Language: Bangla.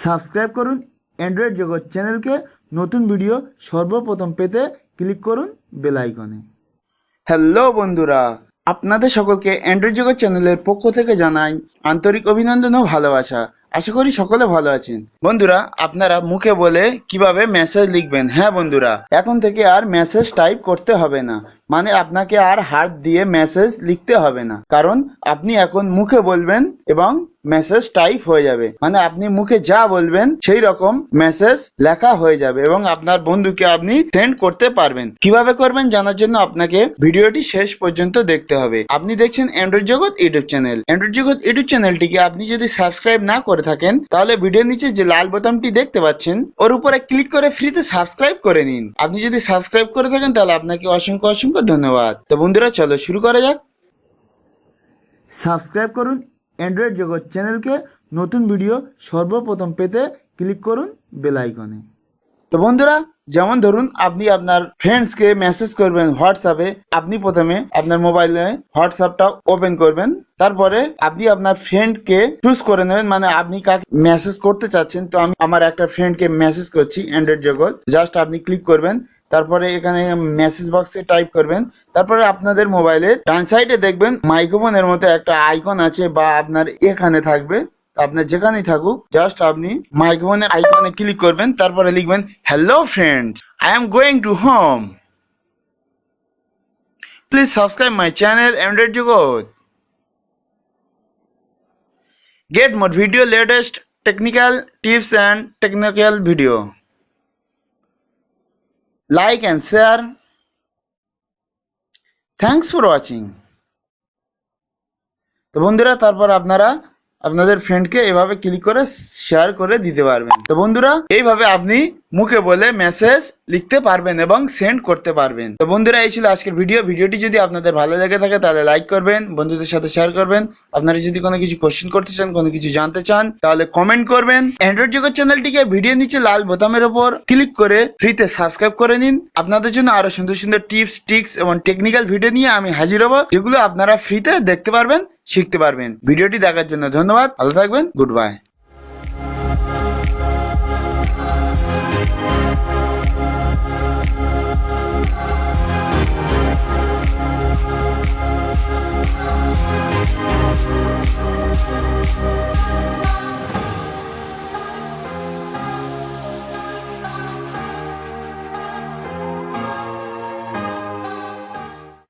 সাবস্ক্রাইব করুন অ্যান্ড্রয়েড জগৎ চ্যানেলকে। নতুন ভিডিও সর্বপ্রথম পেতে ক্লিক করুন বেল আইকনে। হ্যালো বন্ধুরা, আপনাদের সকলকে অ্যান্ড্রয়েড জগৎ চ্যানেলের পক্ষ থেকে জানাই আন্তরিক অভিনন্দন ও ভালোবাসা। আশা করি সকলে ভালো আছেন। বন্ধুরা, আপনারা মুখে বলে কীভাবে মেসেজ লিখবেন? হ্যাঁ বন্ধুরা, এখন থেকে আর মেসেজ টাইপ করতে হবে না। মানে আপনাকে আর হাত দিয়ে মেসেজ লিখতে হবে না। কারণ আপনি এখন মুখে বলবেন এবং মেসেজ টাইপ হয়ে যাবে। মানে আপনি মুখে যা বলবেন, সেই রকম মেসেজ লেখা হয়ে যাবে এবং আপনার বন্ধুকে আপনি সেন্ড করতে পারবেন। কীভাবে করবেন জানার জন্য আপনাকে ভিডিওটি শেষ পর্যন্ত দেখতে হবে। আপনি দেখছেন android Jagat YouTube channel. Android Jagat YouTube চ্যানেলটিকে আপনি যদি সাবস্ক্রাইব না করে থাকেন, তাহলে ভিডিওর নিচে যে লাল বোতামটি দেখতে পাচ্ছেন, ওর উপরে ক্লিক করে ফ্রিতে সাবস্ক্রাইব করে নিন। আপনি যদি সাবস্ক্রাইব করে থাকেন, তাহলে আপনাকে অসংখ্য অসংখ্য ধন্যবাদ। তো বন্ধুরা, চলো শুরু করা যাক। সাবস্ক্রাইব করুন অ্যান্ড্রয়েড জগৎ চ্যানেলকে নতুন ভিডিও সর্বপ্রথম পেতে ক্লিক করুন বেল আইকনে তো বন্ধুরা, যেমন ধরুন, আপনি আপনার ফ্রেন্ডসকে মেসেজ করবেন হোয়াটসঅ্যাপে আপনি প্রথমে আপনার মোবাইলে হোয়াটসঅ্যাপটা ওপেন করবেন। তারপরে আপনি আপনার ফ্রেন্ডকে চুজ করে নেবেন মানে আপনি কাকে মেসেজ করতে চাচ্ছেন। তো আমি আমার একটা ফ্রেন্ডকে মেসেজ করছি অ্যান্ড্রয়েড জগৎ। জাস্ট আপনি ক্লিক করবেন তারপরে এখানে মেসেজ বক্সে টাইপ করবেন। তারপরে আপনাদের মোবাইলের ডান সাইডে দেখবেন মাইক্রোফোনের মতো একটা আইকন আছে বা আপনার এখানে থাকবে। আপনার যেখানেই থাকুক জাস্ট আপনি মাইক্রোফোনের আইকনে ক্লিক করবেন, তারপরে লিখবেন hello friends I am going to home please subscribe my channel android Jagat get more video, latest technical tips and technical video. Like and share. Thanks for watching তো বন্ধুরা, তারপর আপনারা আপনাদের ফ্রেন্ডকে এভাবে ক্লিক করে শেয়ার করে দিতে পারবেন। তো বন্ধুরা, এইভাবে আপনি মুখে বলে মেসেজ লিখতে পারবেন এবং সেন্ড করতে পারবেন। তো বন্ধুরা, এই ছিল আজকের ভিডিও ভিডিওটি যদি আপনাদের ভালো লেগে থাকে, তাহলে লাইক করবেন, বন্ধুদের সাথে শেয়ার করবেন। আপনারা যদি কোনো কিছু কোশ্চেন করতে চান, কোনো কিছু জানতে চান, তাহলে কমেন্ট করবেন। অ্যান্ড্রয়েড জগৎ চ্যানেলটিকে ভিডিও নিচে লাল বোতামের উপর ক্লিক করে ফ্রিতে সাবস্ক্রাইব করে নিন। আপনাদের জন্য আরও সুন্দর সুন্দর টিপস ট্রিক্স এবং টেকনিক্যাল ভিডিও নিয়ে আমি হাজির হব, যেগুলো আপনারা ফ্রিতে দেখতে পারবেন, শিখতে পারবেন। ভিডিওটি দেখার জন্য ধন্যবাদ। ভালো থাকবেন। Good bye